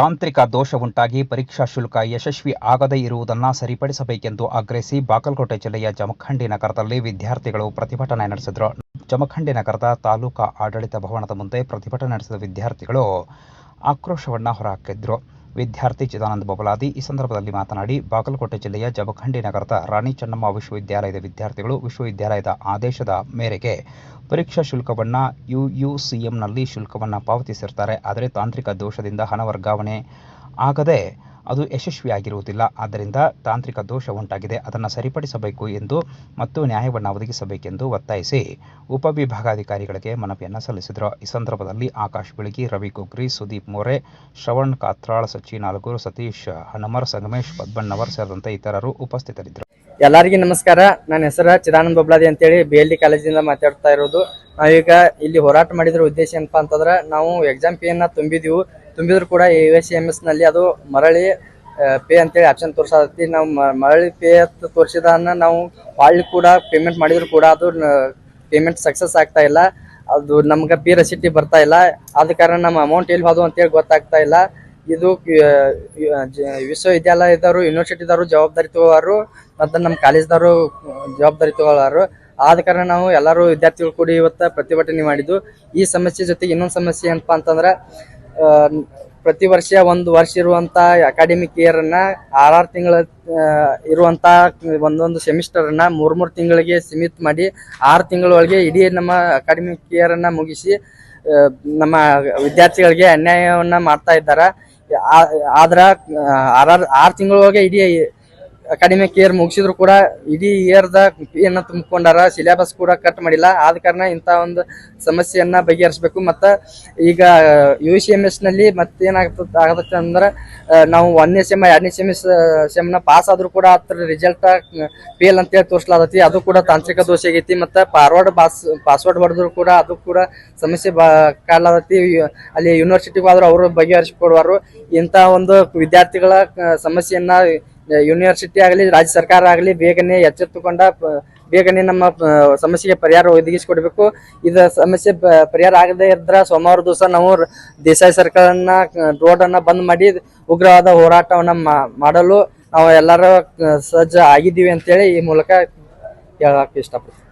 ತಾಂತ್ರಿಕ ದೋಷ ಉಂಟಾಗಿ ಪರೀಕ್ಷಾ ಶುಲ್ಕ ಯಶಸ್ವಿ ಆಗದೇ ಇರುವುದನ್ನು ಸರಿಪಡಿಸಬೇಕೆಂದು ಆಗ್ರಹಿಸಿ ಬಾಗಲಕೋಟೆ ಜಿಲ್ಲೆಯ ಜಮಖಂಡಿ ನಗರದಲ್ಲಿ ವಿದ್ಯಾರ್ಥಿಗಳು ಪ್ರತಿಭಟನೆ ನಡೆಸಿದರು. ಜಮಖಂಡಿ ನಗರದ ತಾಲೂಕಾ ಆಡಳಿತ ಭವನದ ಮುಂದೆ ಪ್ರತಿಭಟನೆ ನಡೆಸಿದ ವಿದ್ಯಾರ್ಥಿಗಳು ಆಕ್ರೋಶವನ್ನು ಹೊರಹಾಕಿದ್ರು. ವಿದ್ಯಾರ್ಥಿ ಚಿದಾನಂದ ಬಬಲಾದಿ ಈ ಸಂದರ್ಭದಲ್ಲಿ ಮಾತನಾಡಿ, ಬಾಗಲಕೋಟೆ ಜಿಲ್ಲೆಯ ಜಬಖಂಡಿ ನಗರದ ರಾಣಿ ಚೆನ್ನಮ್ಮ ವಿಶ್ವವಿದ್ಯಾಲಯದ ವಿದ್ಯಾರ್ಥಿಗಳು ವಿಶ್ವವಿದ್ಯಾಲಯದ ಆದೇಶದ ಮೇರೆಗೆ ಪರೀಕ್ಷಾ ಶುಲ್ಕವನ್ನು ಯುಯುಸಿಎಂನಲ್ಲಿ ಶುಲ್ಕವನ್ನು ಪಾವತಿಸಿರ್ತಾರೆ. ಆದರೆ ತಾಂತ್ರಿಕ ದೋಷದಿಂದ ಹಣ ವರ್ಗಾವಣೆ ಆಗದೆ ಅದು ಯಶಸ್ವಿಯಾಗಿರುವುದಿಲ್ಲ. ಆದ್ದರಿಂದ ತಾಂತ್ರಿಕ ದೋಷ ಉಂಟಾಗಿದೆ. ಅದನ್ನು ಸರಿಪಡಿಸಬೇಕು ಎಂದು ಮತ್ತು ನ್ಯಾಯವನ್ನು ಒದಗಿಸಬೇಕೆಂದು ಒತ್ತಾಯಿಸಿ ಉಪವಿಭಾಗಾಧಿಕಾರಿಗಳಿಗೆ ಮನವಿಯನ್ನು ಸಲ್ಲಿಸಿದರು. ಈ ಸಂದರ್ಭದಲ್ಲಿ ಆಕಾಶ್ ಬೆಳಗಿ, ರವಿ ಕುಗ್ರಿ ಸುದೀಪ್ ಮೋರೆ, ಶ್ರವಣ್ ಕಾತ್ರಾಳ್, ಸಚಿನ್ ಅಲಗೂರು ಸತೀಶ್ ಹನುಮರ್, ಸಂಗಮೇಶ್ ಪದ್ಮಣ್ಣವರ್ ಸೇರಿದಂತೆ ಇತರರು ಉಪಸ್ಥಿತರಿದ್ದರು. ಎಲ್ಲರಿಗೂ ನಮಸ್ಕಾರ. ನನ್ನ ಹೆಸರು ಚಿದಾನಂದ ಬೊಬ್ಲಾದಿ ಅಂತೇಳಿ ಬಿ ಎಲ್ ಡಿ ಕಾಲೇಜಿಂದ ಮಾತಾಡ್ತಾ ಇರೋದು. ನಾವೀಗ ಇಲ್ಲಿ ಹೋರಾಟ ಮಾಡಿದ್ರ ಉದ್ದೇಶ ಏನಪ್ಪಾ ಅಂತಂದ್ರೆ ನಾವು ಎಕ್ಸಾಮ್ ಅನ್ನ ತುಂಬಿದೀವಿ. ತುಂಬಿದ್ರು ಕೂಡ ಎ ಎಸ್ ಎಂ ಎಸ್ನಲ್ಲಿ ಅದು ಮರಳಿ ಪೇ ಅಂತೇಳಿ ಆಪ್ಷನ್ ತೋರಿಸತಿ ನಾವು ಮರಳಿ ಪೇ ಅಂತ ತೋರಿಸಿದನ್ನ ನಾವು ಹೊಳ್ಳಿ ಕೂಡ ಪೇಮೆಂಟ್ ಮಾಡಿದ್ರು ಕೂಡ ಅದು ಪೇಮೆಂಟ್ ಸಕ್ಸಸ್ ಆಗ್ತಾ ಇಲ್ಲ. ಅದು ನಮ್ಗೆ ಪಿ ರಸೀಟಿ ಬರ್ತಾ ಇಲ್ಲ. ಆದ ಕಾರಣ ನಮ್ಮ ಅಮೌಂಟ್ ಎಲ್ಲಿ ಹೋದು ಅಂತೇಳಿ ಗೊತ್ತಾಗ್ತಾ ಇಲ್ಲ. ಇದು ವಿಶ್ವವಿದ್ಯಾಲಯದವರು ಯೂನಿವರ್ಸಿಟಿದವರು ಜವಾಬ್ದಾರಿ ತಗೋರು ಮತ್ತು ನಮ್ಮ ಕಾಲೇಜ್ದವರು ಜವಾಬ್ದಾರಿ ತಗೊಳ್ಳಾರು ಆದ ಕಾರಣ ನಾವು ಎಲ್ಲರೂ ವಿದ್ಯಾರ್ಥಿಗಳು ಕೂಡಿ ಇವತ್ತು ಪ್ರತಿಭಟನೆ ಮಾಡಿದ್ದು. ಈ ಸಮಸ್ಯೆ ಜೊತೆಗೆ ಇನ್ನೊಂದು ಸಮಸ್ಯೆ ಏನಪ್ಪಾ ಅಂತಂದ್ರೆ ಪ್ರತಿ ವರ್ಷ ಒಂದು ವರ್ಷ ಇರುವಂತ ಅಕಾಡೆಮಿಕ್ ಇಯರ್ ಅನ್ನ ಆರಾರು ತಿಂಗಳ ಇರುವಂತ ಒಂದೊಂದು ಸೆಮಿಸ್ಟರ್ ಅನ್ನ ಮೂರ್ ಮೂರ್ ತಿಂಗಳಿಗೆ ಸೀಮಿತ ಮಾಡಿ ಆರು ತಿಂಗಳೊಳಗೆ ಇಡೀ ನಮ್ಮ ಅಕಾಡೆಮಿಕ್ ಇಯರ್ ಅನ್ನ ಮುಗಿಸಿ ನಮ್ಮ ವಿದ್ಯಾರ್ಥಿಗಳಿಗೆ ಅನ್ಯಾಯವನ್ನ ಮಾಡ್ತಾ ಇದ್ದಾರೆ. ಆದ್ರ ಆರಾರು, ಆರು ತಿಂಗಳೊಳಗೆ ಇಡೀ ಅಕಾಡೆಮಿಕ್ ಕೇರ್ ಮುಗಿಸಿದ್ರು ಕೂಡ ಇಡೀ ಇಯರ್ದ ಏನ ತುಂಬಿಕೊಂಡಾರ ಸಿಲೆಬಸ್ ಕೂಡ ಕಟ್ ಮಾಡಿಲ್ಲ. ಆದ ಕಾರಣ ಇಂಥ ಒಂದು ಸಮಸ್ಯೆಯನ್ನ ಬಗೆಹರಿಸಬೇಕು. ಮತ್ತು ಈಗ ಯು ಸಿ ಎಂ ಎಸ್ನಲ್ಲಿ ಮತ್ತೇನಾಗ್ತದ, ಆಗತ್ತೆ ಅಂದ್ರೆ ನಾವು ಒಂದನೇ ಸೆಮ್ ಎರಡನೇ ಸೆಮ್ ಸೆಮ್ನ ಪಾಸ್ ಆದ್ರೂ ಕೂಡ ಅದ್ರ ರಿಸಲ್ಟ್ ಫೇಲ್ ಅಂತೇಳಿ ತೋರಿಸ್ಲಾದತಿ ಅದು ಕೂಡ ತಾಂತ್ರಿಕ ದೋಷ ಆಗೈತಿ. ಮತ್ತು ಫಾರ್ವರ್ಡ್ ಪಾಸ್ ಪಾಸ್ವರ್ಡ್ ಹೊಡೆದ್ರು ಕೂಡ ಅದು ಕೂಡ ಸಮಸ್ಯೆ ಬಾ ಕಾಡ್ಲಾದತಿ ಅಲ್ಲಿ ಯೂನಿವರ್ಸಿಟಿಗೆ ಆದರೂ ಅವರು ಬಗೆಹರಿಸಿಕೊಡುವರು. ಇಂಥ ಒಂದು ವಿದ್ಯಾರ್ಥಿಗಳ ಸಮಸ್ಯೆಯನ್ನ ಯೂನಿವರ್ಸಿಟಿ ಆಗಲಿ, ರಾಜ್ಯ ಸರ್ಕಾರ ಆಗಲಿ ಬೇಗನೆ ಎಚ್ಚೆತ್ತುಕೊಂಡ ಬೇಗನೆ ನಮ್ಮ ಸಮಸ್ಯೆಗೆ ಪರಿಹಾರ ಒದಗಿಸಿಕೊಡ್ಬೇಕು. ಇದು ಸಮಸ್ಯೆ ಪರಿಹಾರ ಆಗದೆ ಇದ್ರ ಸೋಮವಾರ ದಿವಸ ನಾವು ದೇಸಾಯಿ ಸರ್ಕಲ್ನ ರೋಡ್ ಅನ್ನ ಬಂದ್ ಮಾಡಿ ಉಗ್ರವಾದ ಹೋರಾಟವನ್ನ ಮಾಡಲು ನಾವು ಎಲ್ಲರೂ ಸಜ್ಜ ಆಗಿದ್ದೀವಿ ಅಂತೇಳಿ ಈ ಮೂಲಕ ಹೇಳಕ್ ಇಷ್ಟಪಡ್ತೀನಿ.